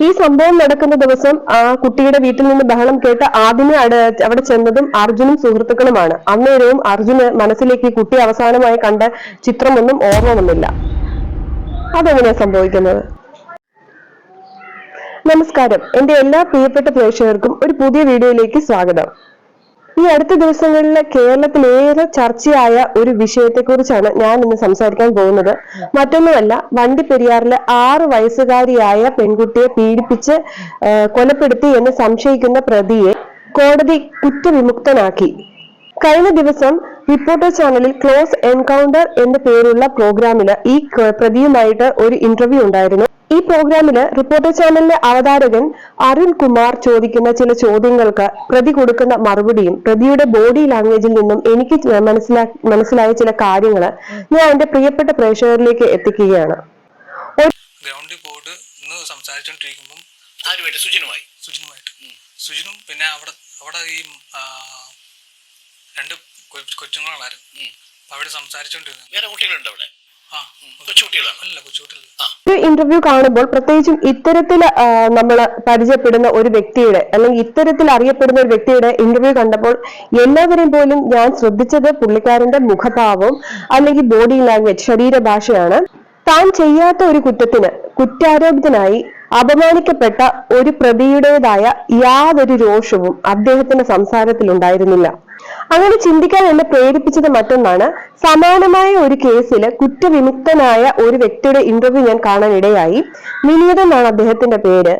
ഈ സംഭവം നടക്കുന്ന ദിവസം ആ കുട്ടിയുടെ വീട്ടിൽ നിന്ന് ബഹളം കേട്ട് അട- അവിടെ ചെന്നതും അർജുനും സുഹൃത്തുക്കളുമാണ്. അന്നേരവും അർജുന് മനസ്സിലേക്ക് ഈ കുട്ടി അവസാനമായി കണ്ട ചിത്രമൊന്നും ഓർമ്മ അതെങ്ങനെയാ സംഭവിക്കുന്നത്? നമസ്കാരം. എന്റെ എല്ലാ പ്രിയപ്പെട്ട പ്രേക്ഷകർക്കും ഒരു പുതിയ വീഡിയോയിലേക്ക് സ്വാഗതം. ഈ അടുത്ത ദിവസങ്ങളിൽ കേരളത്തിൽ ഏറെ ചർച്ചയായ ഒരു വിഷയത്തെക്കുറിച്ചാണ് ഞാൻ ഇന്ന് സംസാരിക്കാൻ പോകുന്നത്. മറ്റൊന്നുമല്ല വണ്ടിപ്പെരിയാറിലെ ആറ് വയസ്സുകാരിയായ പെൺകുട്ടിയെ പീഡിപ്പിച്ച് കൊലപ്പെടുത്തി എന്ന് സംശയിക്കുന്ന പ്രതിയെ കോടതി കുറ്റവിമുക്തനാക്കി. കഴിഞ്ഞ ദിവസം റിപ്പോർട്ടർ ചാനലിൽ ക്ലോസ് എൻകൗണ്ടർ എന്ന പേരുള്ള പ്രോഗ്രാമിൽ ഈ പ്രതിയുമായിട്ട് ഒരു ഇന്റർവ്യൂ ഉണ്ടായിരുന്നു. ഈ പ്രോഗ്രാമിൽ റിപ്പോർട്ടർ ചാനലിലെ അവതാരകൻ അരുൺ കുമാർ ചോദിക്കുന്ന ചില ചോദ്യങ്ങൾക്ക് പ്രതി കൊടുക്കുന്ന മറുപടിയും പ്രതിയുടെ ബോഡി ലാംഗ്വേജിൽ നിന്നും എനിക്ക് മനസ്സിലാ മനസ്സിലായ ചില കാര്യങ്ങൾ ഞാൻ എന്റെ പ്രിയപ്പെട്ട പ്രേക്ഷകരിലേക്ക് എത്തിക്കുകയാണ്. ഗ്രൗണ്ടിൽ പോയിട്ട് ഇന്ന് സംസാരിച്ചോണ്ടിരിക്കുമ്പം ആരുമായിട്ട് സുജിനുമായി. സുജിനുമായിട്ട്. സുജിനും പിന്നെ അവിടെ അവിടെ ഈ രണ്ട് കൊച്ചുങ്ങളായിരുന്നു സംസാരിച്ചോണ്ടിരുന്നു. വേറെ കുട്ടികളുണ്ട് അവിടെ? ഇന്റർവ്യൂ കാണുമ്പോൾ പ്രത്യേകിച്ചും ഇത്തരത്തിൽ നമ്മൾ പരിചയപ്പെടുന്ന ഒരു വ്യക്തിയുടെ അല്ലെങ്കിൽ ഇത്തരത്തിൽ അറിയപ്പെടുന്ന ഒരു വ്യക്തിയുടെ ഇന്റർവ്യൂ കണ്ടപ്പോൾ എല്ലാവരെയും പോലും ഞാൻ ശ്രദ്ധിച്ചത് പുള്ളിക്കാരന്റെ മുഖഭാവം അല്ലെങ്കിൽ ബോഡി ലാംഗ്വേജ് ശരീരഭാഷയാണ്. താൻ ചെയ്യാത്ത ഒരു കുറ്റത്തിന് കുറ്റാരോപിതനായി അപമാനിക്കപ്പെട്ട ഒരു പ്രതിയുടേതായ യാതൊരു രോഷവും അദ്ദേഹത്തിന്റെ സംസാരത്തിൽ ഉണ്ടായിരുന്നില്ല അങ്ങനെ ചിന്തിക്കാൻ എന്നെ പ്രേരിപ്പിച്ചത് മറ്റൊന്നാണ്. സമാനമായ ഒരു കേസിൽ കുറ്റവിമുക്തനായ ഒരു വ്യക്തിയുടെ ഇന്റർവ്യൂ ഞാൻ കാണാനിടയായി. വിനീത് എന്നാണ് അദ്ദേഹത്തിന്റെ പേര്.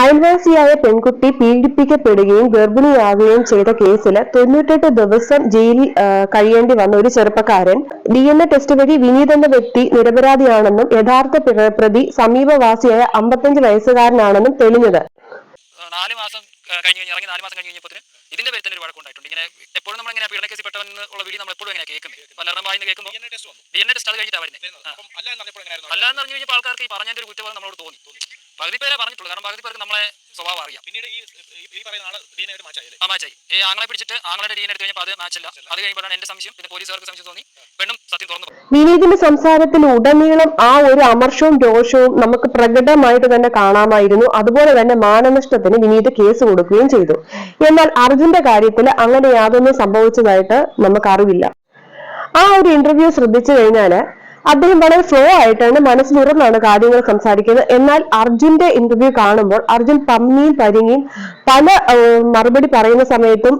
അയൽവാസിയായ പെൺകുട്ടി പീഡിപ്പിക്കപ്പെടുകയും ഗർഭിണിയാവുകയും ചെയ്ത കേസിൽ തൊണ്ണൂറ്റെട്ട് ദിവസം ജയിലിൽ കഴിയേണ്ടി വന്ന ഒരു ചെറുപ്പക്കാരൻ ഡി എൻ എ ടെസ്റ്റ് വഴി വിനീത് എന്ന വ്യക്തി നിരപരാധിയാണെന്നും യഥാർത്ഥ പ്രതി സമീപവാസിയായ അമ്പത്തഞ്ച് വയസ്സുകാരനാണെന്നും തെളിഞ്ഞത്. നാല് മാസം കഴിഞ്ഞ് ഇറങ്ങി നാല് മാസം കഴിഞ്ഞ് കഴിഞ്ഞപ്പോൾ ഇതിന്റെ പേരിൽ തന്നെ ഒരു വഴക്കുണ്ടായിട്ടുണ്ട് ഇങ്ങനെ എപ്പോഴും നമ്മൾ ഇങ്ങനെ പീഡന കേസിൽ പെട്ടെന്ന് ഉള്ള വീഡിയോ നമ്മൾ എപ്പോഴും ഇങ്ങനെ കേൾക്കുന്നത് പലരുടെ വായിന്ന് കേൾക്കുമ്പോൾ ഡി എൻ എ ടെസ്റ്റ് അത് കഴിഞ്ഞിട്ടാണ് വരുന്നത്. അല്ലാന്ന് പറഞ്ഞു കഴിഞ്ഞപ്പോൾ ആൾക്കാർക്ക് ഈ പറഞ്ഞതിന്റെ ഒരു കുറ്റബോധം നമ്മളോട് തോന്നി. പകുതി പേരെ പറഞ്ഞിട്ടുള്ളൂ. കാരണം പകുതി പേർക്ക് നമ്മളെ സ്വഭാവം അറിയാം. പിന്നീട് ഈ ഈ പറയുന്ന ആൾ ആ മാച്ചായി ഈ ആങ്ങളെ പിടിച്ചിട്ട് ആങ്ങളുടെ ഡി എൻ എടുത്ത് കഴിഞ്ഞപ്പോൾ അത് മാച്ചല്ല അത് കഴിയുമ്പോഴാണ് എന്റെ സംശയം. പിന്നെ പോലീസുകാർക്ക് സംശയം തോന്നി. പെണ്ണും സത്യം തുറന്നു. വിനീതിന്റെ സംസാരത്തിൽ ഉടനീളം ആ ഒരു അമർഷവും രോഷവും നമുക്ക് പ്രകടമായിട്ട് തന്നെ കാണാമായിരുന്നു. അതുപോലെ തന്നെ മാനനഷ്ടത്തിന് വിനീത് കേസ് കൊടുക്കുകയും ചെയ്തു. എന്നാൽ അർജുന്റെ കാര്യത്തിൽ അങ്ങനെ യാതൊന്നും സംഭവിച്ചതായിട്ട് നമുക്ക് അറിവില്ല ആ ഒരു ഇന്റർവ്യൂ ശ്രദ്ധിച്ചു കഴിഞ്ഞാൽ അദ്ദേഹം വളരെ ഫ്ലോ ആയിട്ടാണ് മനസ്സിലുറന്നാണ് കാര്യങ്ങൾ സംസാരിക്കുന്നത്. എന്നാൽ അർജുന്റെ ഇന്റർവ്യൂ കാണുമ്പോൾ അർജുൻ പമ്മിയും പരിങ്ങിയും പല മറുപടി പറയുന്ന സമയത്തും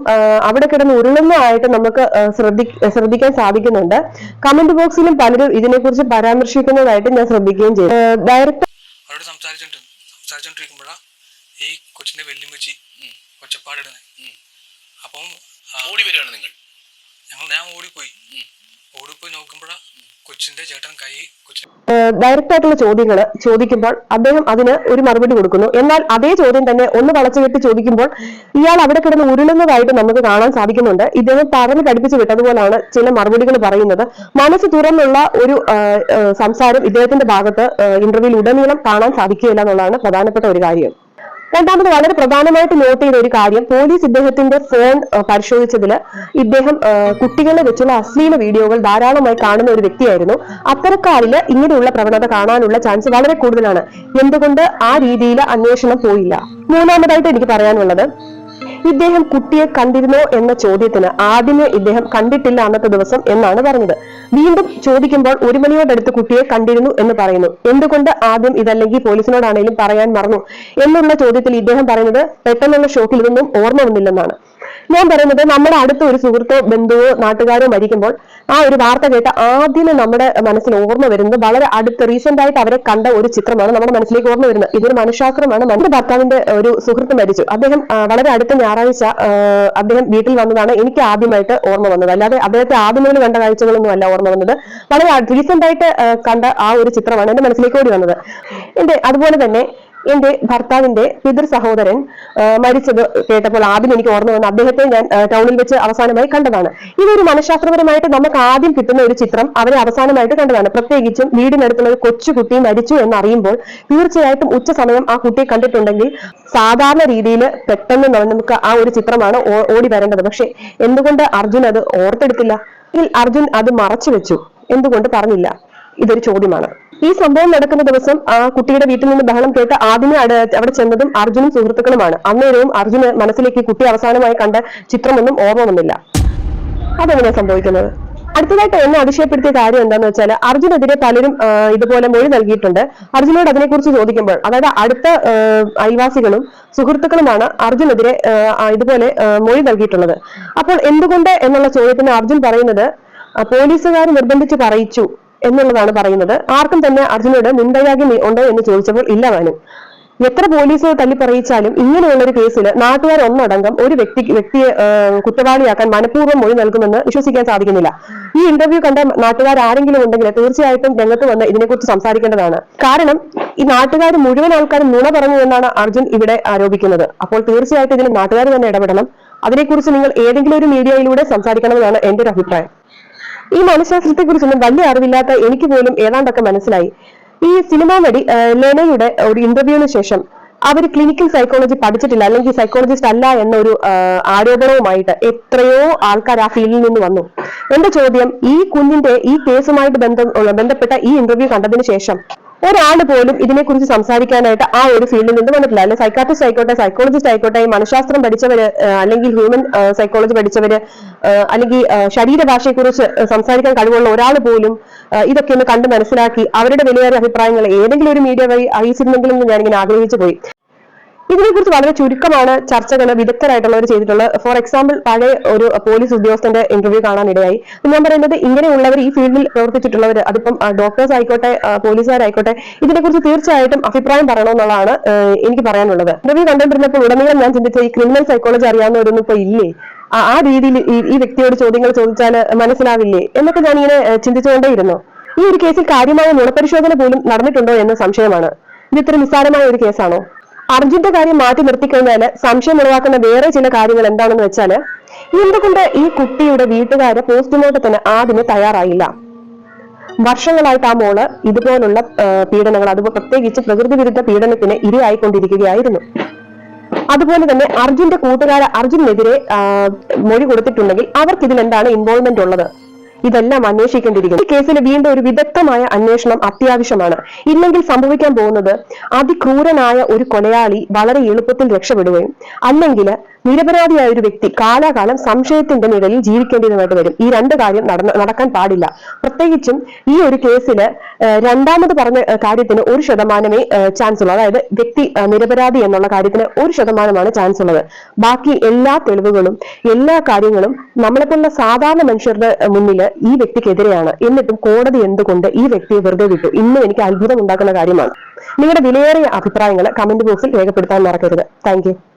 അവിടെ കിടന്ന് ഉരുളുന്നതായിട്ട് നമുക്ക് ശ്രദ്ധി ശ്രദ്ധിക്കാൻ സാധിക്കുന്നുണ്ട്. കമന്റ് ബോക്സിലും പലരും ഇതിനെക്കുറിച്ച് പരാമർശിക്കുന്നതായിട്ട് ഞാൻ ശ്രദ്ധിക്കുകയും ചെയ്തു. ഡയറക്ടർ അവരോട് സംസാരിച്ചോണ്ടിരിക്കുമ്പോഴാ ഈ കൊച്ചിന്റെ വെല്ലുമ്പച്ചി ഒച്ചപ്പാടിടുന്നത് അപ്പം ഓടി വരികയാണ് നിങ്ങൾ. ഞങ്ങൾ ഞാൻ ഓടിപ്പോയി. ഓടിപ്പോയി കൊച്ചിന്റെ ചേട്ടൻ കൈ ഡയറക്റ്റ് ആയിട്ടുള്ള ചോദ്യങ്ങൾ ചോദിക്കുമ്പോൾ അദ്ദേഹം അതിന് ഒരു മറുപടി കൊടുക്കുന്നു. എന്നാൽ അതേ ചോദ്യം തന്നെ ഒന്ന് വളച്ചു കെട്ടി ചോദിക്കുമ്പോൾ ഇയാൾ അവിടെ കിടന്ന് ഉരുളുന്നതായിട്ട് നമുക്ക് കാണാൻ സാധിക്കുന്നുണ്ട്. ഇദ്ദേഹം പറഞ്ഞ് പഠിപ്പിച്ച് വിട്ടതുപോലാണ് ചില മറുപടികൾ പറയുന്നത്. മനസ്സ് തുറന്നുള്ള ഒരു സംസാരം ഇദ്ദേഹത്തിന്റെ ഭാഗത്ത് ഇന്റർവ്യൂവിൽ ഉടനീളം കാണാൻ സാധിക്കുകയില്ല എന്നുള്ളതാണ് പ്രധാനപ്പെട്ട ഒരു കാര്യം. രണ്ടാമത് വളരെ പ്രധാനമായിട്ട് നോട്ട് ചെയ്ത ഒരു കാര്യം പോലീസ് ഇദ്ദേഹത്തിന്റെ ഫോൺ പരിശോധിച്ചതിൽ ഇദ്ദേഹം കുട്ടികളെ വെച്ചുള്ള അശ്ലീല വീഡിയോകൾ ധാരാളമായി കാണുന്ന ഒരു വ്യക്തിയായിരുന്നു. അത്തരക്കാരിൽ ഇങ്ങനെയുള്ള പ്രവണത കാണാനുള്ള ചാൻസ് വളരെ കൂടുതലാണ്. എന്തുകൊണ്ട് ആ രീതിയിൽ അന്വേഷണം പോയില്ല? മൂന്നാമതായിട്ട് എനിക്ക് പറയാനുള്ളത് ഇദ്ദേഹം കുട്ടിയെ കണ്ടിരുന്നോ എന്ന ചോദ്യത്തിന് ആദ്യമേ ഇദ്ദേഹം കണ്ടിട്ടില്ല അന്നത്തെ ദിവസം എന്നാണ് പറഞ്ഞത്. വീണ്ടും ചോദിക്കുമ്പോൾ ഒരു മണിയോടടുത്ത് കുട്ടിയെ കണ്ടിരുന്നു എന്ന് പറയുന്നു. എന്തുകൊണ്ട് ആദ്യം ഇതല്ലെങ്കിൽ പോലീസിനോടാണെങ്കിലും പറയാൻ മറന്നു? എന്നുള്ള ചോദ്യത്തിൽ ഇദ്ദേഹം പറയുന്നത് പെട്ടെന്നുള്ള ഷോക്കിൽ ഇതൊന്നും ഓർമ്മ വന്നില്ലെന്നാണ്. ഞാൻ പറയുന്നത് നമ്മുടെ അടുത്ത ഒരു സുഹൃത്തോ ബന്ധുവോ നാട്ടുകാരോ മരിക്കുമ്പോൾ ആ ഒരു വാർത്ത കേട്ട ആദ്യം നമ്മുടെ മനസ്സിൽ ഓർമ്മ വരുന്നത് വളരെ അടുത്ത് റീസെന്റ് ആയിട്ട് അവരെ കണ്ട ഒരു ചിത്രമാണ് നമ്മുടെ മനസ്സിലേക്ക് ഓർമ്മ വരുന്നത്. ഇതൊരു മനഃശാസ്ത്രമാണ് നമ്മുടെ ഭർത്താവിന്റെ ഒരു സുഹൃത്ത് മരിച്ചു. അദ്ദേഹം വളരെ അടുത്ത ഞായറാഴ്ച അദ്ദേഹം വീട്ടിൽ വന്നതാണ് എനിക്ക് ആദ്യമായിട്ട് ഓർമ്മ വന്നത്. അല്ലാതെ അദ്ദേഹത്തെ ആദ്യം മുതൽ കണ്ട കാഴ്ചകളൊന്നും അല്ല ഓർമ്മ വന്നത്. വളരെ റീസെന്റ് ആയിട്ട് കണ്ട ആ ഒരു ചിത്രമാണ് എന്റെ മനസ്സിലേക്ക് ഓടി വന്നത്. എന്റെ അതുപോലെ തന്നെ എന്റെ ഭർത്താവിന്റെ പിതൃ സഹോദരൻ മരിച്ചത് കേട്ടപ്പോൾ ആദ്യം എനിക്ക് ഓർമ്മ വന്നു അദ്ദേഹത്തെ ഞാൻ ടൗണിൽ വെച്ച് അവസാനമായി കണ്ടതാണ്. ഇതൊരു മനഃശാസ്ത്രപരമായിട്ട് നമുക്ക് ആദ്യം കിട്ടുന്ന ഒരു ചിത്രം അവരെ അവസാനമായിട്ട് കണ്ടതാണ്. പ്രത്യേകിച്ചും വീടിനടുത്തുള്ള ഒരു കൊച്ചുകുട്ടി മരിച്ചു എന്ന് അറിയുമ്പോൾ തീർച്ചയായിട്ടും ഉച്ച സമയം ആ കുട്ടിയെ കണ്ടിട്ടുണ്ടെങ്കിൽ സാധാരണ രീതിയിൽ പെട്ടെന്ന് നമുക്ക് ആ ഒരു ചിത്രമാണ് ഓടി വരേണ്ടത്. പക്ഷെ എന്തുകൊണ്ട് അർജുൻ അത് ഓർത്തെടുത്തില്ല? അർജുൻ അത് മറച്ചു വെച്ചു. എന്തുകൊണ്ട് പറഞ്ഞില്ല? ഇതൊരു ചോദ്യമാണ്. ഈ സംഭവം നടക്കുന്ന ദിവസം ആ കുട്ടിയുടെ വീട്ടിൽ നിന്ന് ബഹളം കേട്ട് ആദ്യമേ അവിടെ ചെന്നതും അർജുനും സുഹൃത്തുക്കളുമാണ്. അന്നേരവും അർജുന് മനസ്സിലേക്ക് കുട്ടി അവസാനമായി കണ്ട ചിത്രമൊന്നും ഓർമ്മ വന്നില്ല. അതെങ്ങനെയാ സംഭവിക്കുന്നത്? അടുത്തതായിട്ട് എന്നെ അതിശയപ്പെടുത്തിയ കാര്യം എന്താണെന്ന് വെച്ചാൽ അർജുനെതിരെ പലരും ഇതുപോലെ മൊഴി നൽകിയിട്ടുണ്ട്. അർജുനോട് അതിനെക്കുറിച്ച് ചോദിക്കുമ്പോൾ അതായത് അടുത്ത അയൽവാസികളും സുഹൃത്തുക്കളുമാണ് അർജുനെതിരെ ഇതുപോലെ മൊഴി നൽകിയിട്ടുള്ളത്. അപ്പോൾ എന്തുകൊണ്ട് എന്നുള്ള ചോദ്യത്തിന് അർജുൻ പറയുന്നത് പോലീസുകാർ നിർബന്ധിച്ച് പറയിച്ചു. എന്നുള്ളതാണ് പറയുന്നത്. ആർക്കും തന്നെ അർജുനോട് മുൻവൈരാഗ്യം ഉണ്ടോ എന്ന് ചോദിച്ചപ്പോൾ ഇല്ല താനും എത്ര പോലീസിനെ തല്ലി പറയിച്ചാലും ഇങ്ങനെയുള്ള ഒരു കേസിൽ നാട്ടുകാർ ഒന്നടങ്കം ഒരു വ്യക്തി വ്യക്തിയെ കുറ്റവാളിയാക്കാൻ മനഃപൂർവം മൊഴി നൽകുമെന്ന് വിശ്വസിക്കാൻ സാധിക്കുന്നില്ല. ഈ ഇന്റർവ്യൂ കണ്ട നാട്ടുകാർ ആരെങ്കിലും ഉണ്ടെങ്കിൽ തീർച്ചയായിട്ടും രംഗത്ത് വന്ന് ഇതിനെക്കുറിച്ച് സംസാരിക്കേണ്ടതാണ്. കാരണം ഈ നാട്ടുകാർ മുഴുവൻ ആൾക്കാരും നുണ പറഞ്ഞു എന്നാണ് അർജുൻ ഇവിടെ ആരോപിക്കുന്നത്. അപ്പോൾ തീർച്ചയായിട്ടും ഇതിന് നാട്ടുകാർ തന്നെ ഇടപെടണം. അതിനെക്കുറിച്ച് നിങ്ങൾ ഏതെങ്കിലും ഒരു മീഡിയയിലൂടെ സംസാരിക്കണമെന്നാണ് എന്റെ ഒരു അഭിപ്രായം. ഈ മനഃശാസ്ത്രത്തെ കുറിച്ചൊന്നും വലിയ അറിവില്ലാത്ത എനിക്ക് പോലും ഏതാണ്ടൊക്കെ മനസ്സിലായി. ഈ സിനിമാ നടി ലെനയുടെ ഒരു ഇന്റർവ്യൂവിന് ശേഷം അവർ ക്ലിനിക്കൽ സൈക്കോളജി പഠിച്ചിട്ടില്ല അല്ലെങ്കിൽ സൈക്കോളജിസ്റ്റ് അല്ല എന്നൊരു ആരോപണവുമായിട്ട് എത്രയോ ആൾക്കാർ ആ ഫീൽഡിൽ നിന്ന് വന്നു. എന്റെ ചോദ്യം ഈ കുഞ്ഞിന്റെ ഈ കേസുമായിട്ട് ബന്ധം ബന്ധപ്പെട്ട ഈ ഇന്റർവ്യൂ കണ്ടതിന് ശേഷം ഒരാൾ പോലും ഇതിനെക്കുറിച്ച് സംസാരിക്കാനായിട്ട് ആ ഒരു ഫീൽഡിൽ നിന്ന് വന്നിട്ടില്ല. അല്ലെ സൈക്കാട്രിസ്റ്റ് ആയിക്കോട്ടെ സൈക്കോളജിസ്റ്റ് ആയിക്കോട്ടെ മനഃശാസ്ത്രം പഠിച്ചവര് അല്ലെങ്കിൽ ഹ്യൂമൻ സൈക്കോളജി പഠിച്ചവര് അല്ലെങ്കിൽ ശരീരഭാഷയെക്കുറിച്ച് സംസാരിക്കാൻ കഴിവുള്ള ഒരാൾ പോലും ഇതൊക്കെ ഒന്ന് കണ്ട് മനസ്സിലാക്കി അവരുടെ വിലയേറിയ അഭിപ്രായങ്ങൾ ഏതെങ്കിലും ഒരു മീഡിയ വഴി അറിയിച്ചിരുന്നെങ്കിലും ഞാൻ ഇങ്ങനെ ആഗ്രഹിച്ചു പോയി. ഇതിനെക്കുറിച്ച് വളരെ ചുരുക്കമാണ് ചർച്ചകൾ വിദഗ്ധരായിട്ടുള്ളവർ ചെയ്തിട്ടുള്ളത്. ഫോർ എക്സാമ്പിൾ പഴയ ഒരു പോലീസ് ഉദ്യോഗസ്ഥന്റെ ഇന്റർവ്യൂ കാണാനിടയായി ഞാൻ പറയുന്നത് ഇങ്ങനെയുള്ളവർ ഈ ഫീൽഡിൽ പ്രവർത്തിച്ചിട്ടുള്ളവർ അതിപ്പം ഡോക്ടേഴ്സ് ആയിക്കോട്ടെ പോലീസുകാരായിക്കോട്ടെ ഇതിനെക്കുറിച്ച് തീർച്ചയായിട്ടും അഭിപ്രായം പറയണമെന്നുള്ളതാണ് എനിക്ക് പറയാനുള്ളത്. ഇന്റർവ്യൂ കണ്ടുകൊണ്ടിരുന്നപ്പോൾ ഉടനീളം ഞാൻ ചിന്തിച്ച ഈ ക്രിമിനൽ സൈക്കോളജി അറിയാവുന്നവരൊന്നും ഇപ്പൊ ഇല്ലേ? ആ- രീതിയിൽ ഈ വ്യക്തിയോട് ചോദ്യങ്ങൾ ചോദിച്ചാൽ മനസ്സിലാവില്ലേ? എന്നൊക്കെ ഞാൻ ഇങ്ങനെ ചിന്തിച്ചുകൊണ്ടേയിരുന്നു. ഈ ഒരു കേസിൽ കാര്യമായ നുണപരിശോധന പോലും നടന്നിട്ടുണ്ടോ എന്ന സംശയമാണ്. ഇത് ഇത്ര നിസ്സാരമായ ഒരു കേസാണോ അർജുന്റെ കാര്യം മാറ്റി നിർത്തിക്കഴിഞ്ഞാൽ സംശയം ഉളവാക്കുന്ന വേറെ ചില കാര്യങ്ങൾ എന്താണെന്ന് വെച്ചാൽ എന്തുകൊണ്ട് ഈ കുട്ടിയുടെ വീട്ടുകാര് പോസ്റ്റ്മോർട്ടത്തിന് ആദ്യമേ തയ്യാറായില്ല? വർഷങ്ങളായിട്ട് ആ മോൾ ഇതുപോലുള്ള പീഡനങ്ങൾ അതുപോലെ പ്രത്യേകിച്ച് പ്രകൃതി വിരുദ്ധ പീഡനത്തിന് ഇരയായിക്കൊണ്ടിരിക്കുകയായിരുന്നു. അതുപോലെ തന്നെ അർജുന്റെ കൂട്ടുകാര അർജുനെതിരെ മൊഴി കൊടുത്തിട്ടുണ്ടെങ്കിൽ അവർക്ക് ഇതിൽ എന്താണ് ഇൻവോൾവ്മെന്റ് ഉള്ളത്? ഇതെല്ലാം അന്വേഷിക്കേണ്ടിയിരിക്കുന്നു. ഈ കേസിൽ വീണ്ടും ഒരു വിദഗ്ധമായ അന്വേഷണം അത്യാവശ്യമാണ്. ഇല്ലെങ്കിൽ സംഭവിക്കാൻ പോകുന്നത് അതിക്രൂരനായ ഒരു കൊലയാളി വളരെ എളുപ്പത്തിൽ രക്ഷപ്പെടുകയും അല്ലെങ്കിൽ നിരപരാധിയായ ഒരു വ്യക്തി കാലാകാലം സംശയത്തിന്റെ നിഴലിൽ ജീവിക്കേണ്ടതുമായിട്ട് വരും. ഈ രണ്ട് കാര്യം നടക്കാൻ പാടില്ല. പ്രത്യേകിച്ചും ഈ ഒരു കേസിൽ രണ്ടാമത് പറഞ്ഞ കാര്യത്തിന് ഒരു ശതമാനമേ ചാൻസ് ഉള്ളൂ. അതായത് വ്യക്തി നിരപരാധി എന്നുള്ള കാര്യത്തിന് ഒരു ശതമാനമാണ് ചാൻസ് ഉള്ളത്. ബാക്കി എല്ലാ തെളിവുകളും എല്ലാ കാര്യങ്ങളും നമ്മളെപ്പോലുള്ള സാധാരണ മനുഷ്യരുടെ മുന്നിൽ ഈ വ്യക്തിക്കെതിരെയാണ്. എന്നിട്ടും കോടതി എന്തുകൊണ്ട് ഈ വ്യക്തിയെ വെറുതെ വിട്ടു? ഇന്നും എനിക്ക് അത്ഭുതം ഉണ്ടാക്കുന്ന കാര്യമാണ്. നിങ്ങളുടെ വിലയേറിയ അഭിപ്രായങ്ങൾ കമന്റ് ബോക്സിൽ രേഖപ്പെടുത്താൻ മറക്കരുത്. താങ്ക്